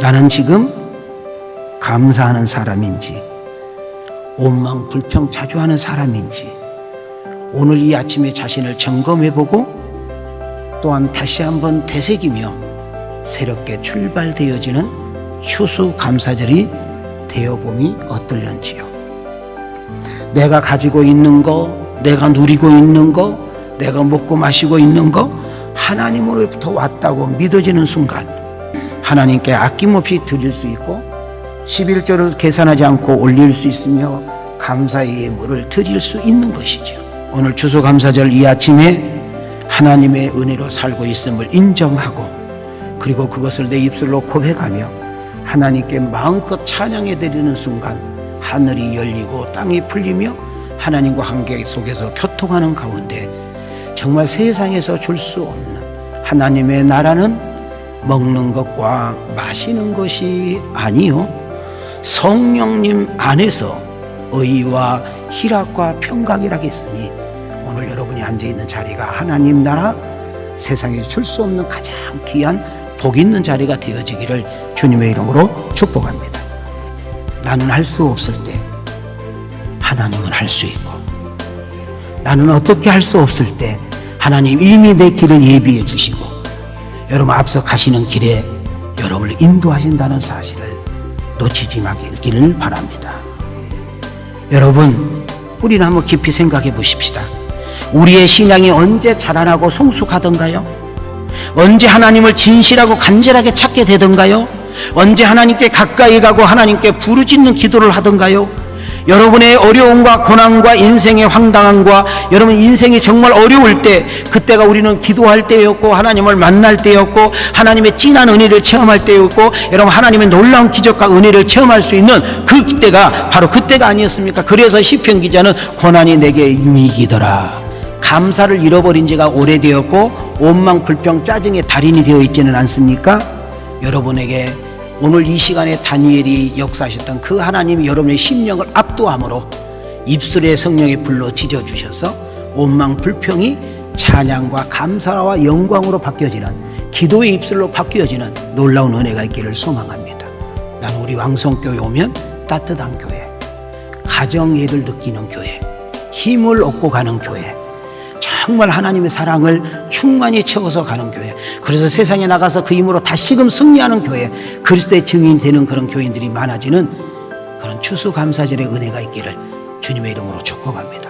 나는 지금 감사하는 사람인지 원망 불평 자주 하는 사람인지 오늘 이 아침에 자신을 점검해 보고 또한 다시 한번 되새기며 새롭게 출발되어지는 추수 감사절이 되어봄이 어떨런지요. 내가 가지고 있는 거, 내가 누리고 있는 거, 내가 먹고 마시고 있는 거 하나님으로부터 왔다고 믿어지는 순간 하나님께 아낌없이 드릴 수 있고 11조를 계산하지 않고 올릴 수 있으며 감사의 예물을 드릴 수 있는 것이죠. 오늘 추수감사절 이 아침에 하나님의 은혜로 살고 있음을 인정하고 그리고 그것을 내 입술로 고백하며 하나님께 마음껏 찬양해 드리는 순간 하늘이 열리고 땅이 풀리며 하나님과 관계 속에서 교통하는 가운데 정말 세상에서 줄 수 없는 하나님의 나라는 먹는 것과 마시는 것이 아니요 성령님 안에서 의와 희락과 평강이라 했으니 오늘 여러분이 앉아 있는 자리가 하나님 나라 세상에 줄 수 없는 가장 귀한 복 있는 자리가 되어지기를 주님의 이름으로 축복합니다. 나는 할 수 없을 때 하나님은 할 수 있고 나는 어떻게 할 수 없을 때 하나님 이미 내 길을 예비해 주시고 여러분 앞서 가시는 길에 여러분을 인도하신다는 사실을 놓치지 말기를 바랍니다. 여러분, 우리는 한번 깊이 생각해 보십시다. 우리의 신앙이 언제 자라나고 성숙하던가요? 언제 하나님을 진실하고 간절하게 찾게 되던가요? 언제 하나님께 가까이 가고 하나님께 부르짖는 기도를 하던가요? 여러분의 어려움과 고난과 인생의 황당함과 여러분 인생이 정말 어려울 때 그때가 우리는 기도할 때였고 하나님을 만날 때였고 하나님의 진한 은혜를 체험할 때였고 여러분 하나님의 놀라운 기적과 은혜를 체험할 수 있는 그때가 바로 그때가 아니었습니까? 그래서 시편 기자는 고난이 내게 유익이더라. 감사를 잃어버린 지가 오래되었고 원망 불평 짜증의 달인이 되어 있지는 않습니까? 여러분에게 오늘 이 시간에 다니엘이 역사하셨던 그 하나님이 여러분의 심령을 압도함으로 입술의 성령의 불로 지져 주셔서 원망 불평이 찬양과 감사와 영광으로 바뀌어지는 기도의 입술로 바뀌어지는 놀라운 은혜가 있기를 소망합니다. 나는 우리 왕성교회 오면 따뜻한 교회, 가정애를 느끼는 교회, 힘을 얻고 가는 교회, 정말 하나님의 사랑을 충만히 채워서 가는 교회. 그래서 세상에 나가서 그 힘으로 다시금 승리하는 교회. 그리스도의 증인이 되는 그런 교인들이 많아지는 그런 추수감사절의 은혜가 있기를 주님의 이름으로 축복합니다.